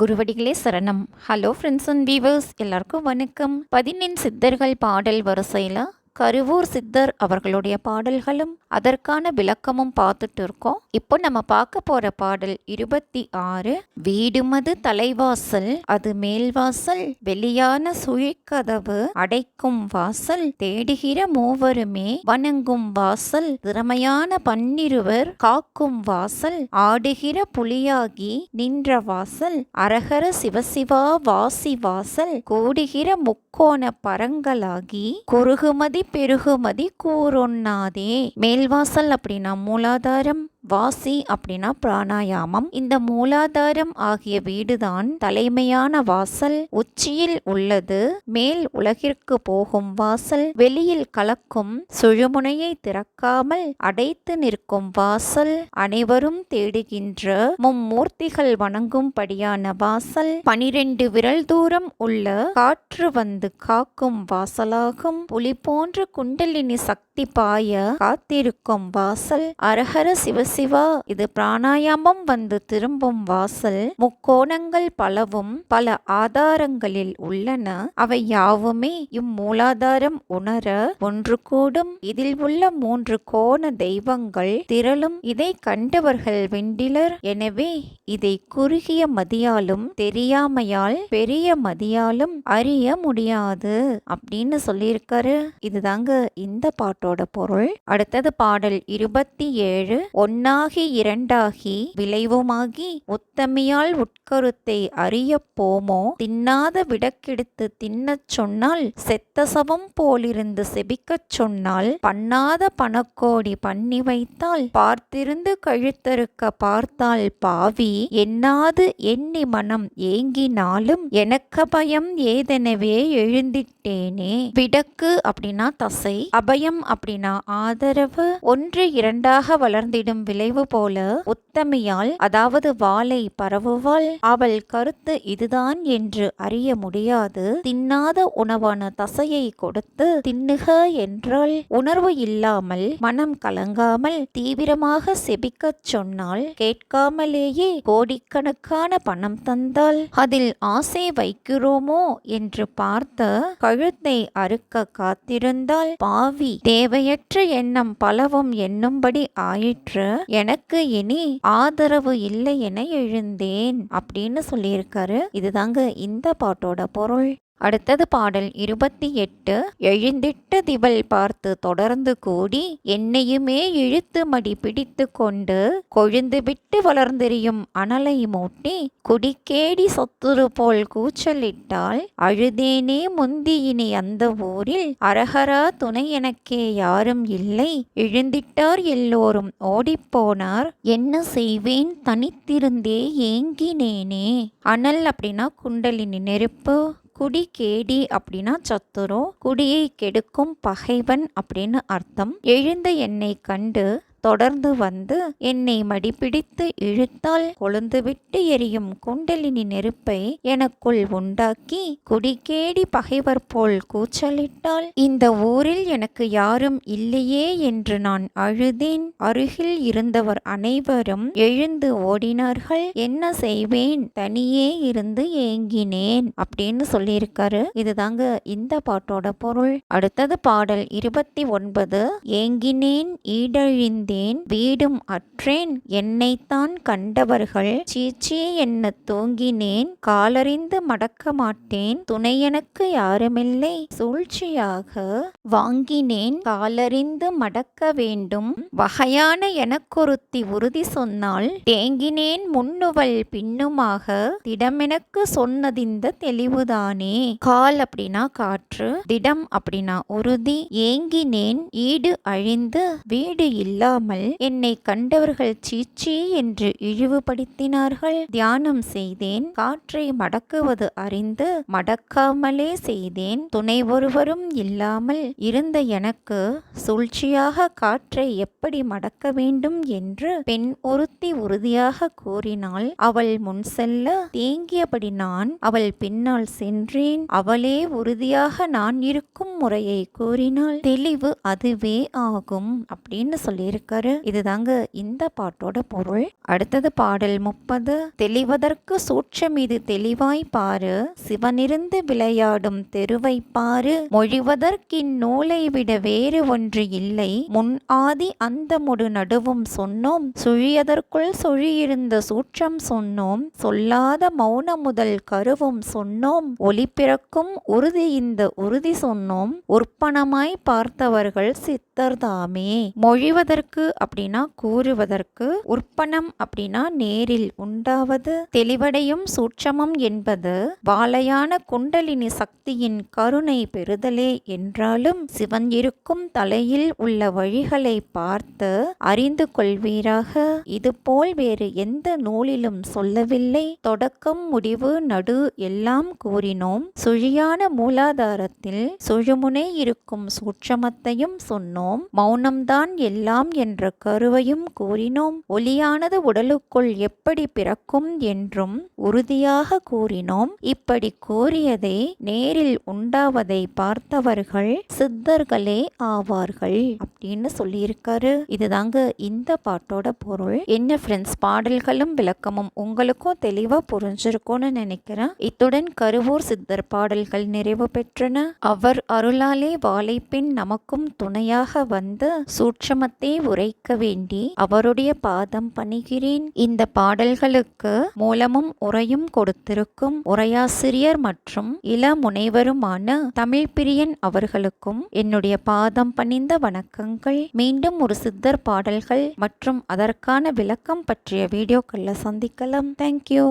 குருவடிகளே சரணம். Hello friends and viewers எல்லாருக்கும் வணக்கம். பதினெண் சித்தர்கள் பாடல் வரிசையில் கருவூர் சித்தர் அவர்களுடைய பாடல்களும் அதற்கான விளக்கமும் பார்த்துட்டு இருக்கோம். இப்போ நம்ம பார்க்க போற பாடல் இருபத்தி ஆறு. வீடுமது தலைவாசல் அது மேல்வாசல் வெளியான சுழிக்கதவு அடைக்கும் வாசல் தேடுகிற மூவருமே வணங்கும் வாசல் திறமையான பன்னிருவர் காக்கும் வாசல் ஆடுகிற புலியாகி நின்ற வாசல் அரகர சிவசிவா வாசி வாசல் கூடுகிற முக்கோண பரங்களாகி குறுகுமதி பெருகுமதி கூறொண்ணாதே மேல்வாசல் அப்படின்னா மூலாதாரம் வாசி அப்படின்னா பிராணாயாமம். இந்த மூலாதாரம் ஆகிய வீடுதான் தலைமையான வாசல். உச்சியில் உள்ளது மேல் உலகிற்கு போகும் வாசல். வெளியில் கலக்கும் சுழுமுனையை திறக்காமல் அடைத்து நிற்கும் வாசல். அனைவரும் தேடுகின்ற மும்மூர்த்திகள் வணங்கும்படியான வாசல். பனிரெண்டு விரல் தூரம் உள்ள காற்று வந்து காக்கும் வாசலாகும். புலி போன்ற குண்டலினி சக்தி பாய காத்திருக்கும் வாசல். அரஹர சிவசிவா இது பிராணாயாமம் வந்து திரும்பும் வாசல். முக்கோணங்கள் பலவும் பல ஆதாரங்களில் உள்ளன. அவை யாவுமே இம்மூலாதாரம் உணர ஒன்று கூடும். இதில் உள்ள மூன்று கோண தெய்வங்கள் திரளும். இதை கண்டவர்கள் வெண்டிலர். எனவே இதை குறுகிய மதியாலும் தெரியாமையால் பெரிய மதியாலும் அறிய முடியாது. அப்படின்னு சொல்லியிருக்காரு. இதுதாங்க இந்த பாட்டு பாட்டோட பொருள். அடுத்தது பாடல் இருபத்தி ஏழு ஒன்னாகி இரண்டாகி விளைவுமாகி உத்தமியால் உட்கருத்தை அறிய போமோ? தின்னாத விடக்கெடுத்து தின்னச் சொன்னால் செத்த சவம் போலிருந்து செபிக்கச் சொன்னால் பண்ணாத பணக்கோடி பண்ணி வைத்தால் பார்த்திருந்து கழுத்தறுக்க பார்த்தால் பாவி. என்னாது எண்ணி மனம் ஏங்கினாலும் எனக்கு பயம் ஏதெனவே எழுந்திட்டேனே. விடக்கு அப்படின்னா தசை. அபயம் அப்படின்னா ஆதரவு ஒன்று இரண்டாக வளர்ந்திடும் விளைவு போல உத்தமியால் அதாவது வாளை பரவுவாள். அவள் கருத்து இதுதான் என்று அறிய முடியாது. தின்னாத உணவான தசையை கொடுத்து தின்னுக என்றால் உணர்வு இல்லாமல் மனம் கலங்காமல் தீவிரமாக செபிக்கச் சொன்னால் கேட்காமலேயே கோடிக்கணக்கான பணம் தந்தால் அதில் ஆசை வைக்கிறோமோ என்று பார்த்த கழுத்தை அறுக்க காத்திருந்தால் பாவி தேவையற்ற எண்ணம் பலவும் எண்ணும்படி ஆயிற்று. எனக்கு இனி ஆதரவு இல்லை என எழுந்தேன் அப்படின்னு சொல்லியிருக்காரு. இதுதாங்க இந்த பாட்டோட பொருள். அடுத்தது பாடல் இருபத்தி எட்டு. எழுந்திட்ட திவல் பார்த்து தொடர்ந்து கூடி என்னையுமே இழுத்து மடி பிடித்து கொண்டு கொழுந்து விட்டு வளர்ந்தெறியும் அனலை மூட்டி குடிக்கேடி சொத்துரு போல் கூச்சலிட்டால் அழுதேனே முந்தியினி அந்த ஊரில் அரஹரா துணை எனக்கே யாரும் இல்லை. எழுந்திட்டார் எல்லோரும் ஓடிப்போனார். என்ன செய்வேன்? தனித்திருந்தே ஏங்கினேனே. அனல் அப்படின்னா குண்டலினி நெருப்பு. குடி கேடி அப்படின்னா சத்துரும் குடியை கெடுக்கும் பகைவன் அப்படின்னு அர்த்தம். எழுந்த என்னை கண்டு தொடர்ந்து வந்து என்னை மடிப்பிடித்து இழுத்தால் கொழுந்துவிட்டு எரியும் குண்டலினி நெருப்பை எனக்குள் உண்டாக்கி குடிக்கேடி பகைவர் போல் கூச்சலிட்டால் இந்த ஊரில் எனக்கு யாரும் இல்லையே என்று நான் அழுதேன். அருகில் இருந்தவர் அனைவரும் எழுந்து ஓடினார்கள். என்ன செய்வேன்? தனியே இருந்து ஏங்கினேன் அப்படின்னு சொல்லியிருக்காரு. இதுதாங்க இந்த பாட்டோட பொருள். அடுத்தது பாடல் இருபத்தி ஒன்பது. ஏங்கினேன் ஈடழிந்தேன். இருந்தேன் வீடும் அற்றேன். என்னைத்தான் கண்டவர்கள். சீச்சி என்ன தூங்கினேன். காலறிந்து மடக்க மாட்டேன். துணை எனக்கு யாருமில்லை. சூழ்ச்சியாக வாங்கினேன். காலறிந்து மடக்க வேண்டும். வகையான எனக்கொருத்தி உறுதி சொன்னால் தேங்கினேன். முன்னுவல் பின்னுமாக திடமெனக்கு சொன்னதிந்த தெளிவுதானே. கால் அப்படின்னா காற்று திடம் அப்படின்னா உறுதி. ஏங்கினேன். ஈடு அழிந்து வீடு இல்லா இல்லாமல் என்னை கண்டவர்கள் சீச்சி என்று இழிவுபடுத்தினார்கள். தியானம் செய்தேன். காற்றை மடக்குவது அறிந்து மடக்காமலே செய்தேன். துணை ஒருவரும் இல்லாமல் இருந்த எனக்கு சூழ்ச்சியாக காற்றை எப்படி மடக்க வேண்டும் என்று பெண் ஒருத்தி உறுதியாக கூறினாள். அவள் முன் செல்ல தேங்கியபடி நான் அவள் பின்னால் சென்றேன். அவளே உறுதியாக நான் இருக்கும் முறையை கூறினாள். தெளிவு அதுவே ஆகும் அப்படின்னு சொல்லியிருக்க சொல்லியிருக்காரு. இதுதாங்க இந்த பாட்டோட பொருள். அடுத்தது பாடல் முப்பது. தெளிவதற்கு சூட்சம் இது தெளிவாய் பாரு. சிவனிருந்து விளையாடும் தெருவை பாரு. மொழிவதற்கின் நூலை விட வேறு ஒன்று இல்லை. முன் ஆதி அந்த முடு நடுவும் சொன்னோம். சுழியதற்குள் சுழியிருந்த சூற்றம் சொன்னோம். சொல்லாத மௌன முதல் கருவும் சொன்னோம். ஒளி பிறக்கும் உறுதி இந்த உறுதி சொன்னோம். உற்பணமாய் பார்த்தவர்கள் சித்தர்தாமே மொழிவதற்கு அப்படின்னா கூறுவதற்கு உற்பணம் அப்படின்னா நேரில் உண்டாவது தெளிவடையும் சூட்சமம் என்பது வாழையான குண்டலினி சக்தியின் கருணை பெறுதலே என்றாலும் சிவன் இருக்கும் தலையில் உள்ள வழிகளை பார்த்து அறிந்து கொள்வீராக. இதுபோல் வேறு எந்த நூலிலும் சொல்லவில்லை. தொடக்கம் முடிவு நடு எல்லாம் கூறினோம். சுழியான மூலாதாரத்தில் சுழுமுனை இருக்கும் சூட்சமத்தையும் சொன்னோம். மௌனம்தான் எல்லாம் என்ற கருவையும் கூறினோம். ஒலியானது உடலுக்குள் எப்படி பிறக்கும் என்றும் உறுதியாக கூறினோம். இப்படி கூறியதை நேரில் உண்டாவதை பார்த்தவர்கள் சித்தர்களே ஆவார்கள் அப்படின்னு சொல்லியிருக்காரு. இதுதாங்க இந்த பாட்டோட பொருள். என்ன ஃப்ரெண்ட்ஸ் பாடல்களும் விளக்கமும் உங்களுக்கும் தெளிவா புரிஞ்சிருக்கும்னு நினைக்கிறேன். இத்துடன் கருவூர் சித்தர் பாடல்கள் நிறைவு பெற்றன. அவர் அருளாலே வாழைப்பின் நமக்கும் துணையாக வந்து சூட்சமத்தை உரைக்க வேண்டி அவருடைய பாதம் பணிகிறேன். இந்த பாடல்களுக்கு மூலமும் உரையும் கொடுத்திருக்கும் உரையாசிரியர் மற்றும் இள முனைவருமான தமிழ் பிரியன் அவர்களுக்கும் என்னுடைய பாதம் பணிந்த வணக்கங்கள். மீண்டும் ஒரு சித்தர் பாடல்கள் மற்றும் அதற்கான விளக்கம் பற்றிய வீடியோக்களில் சந்திக்கலாம். தேங்க்யூ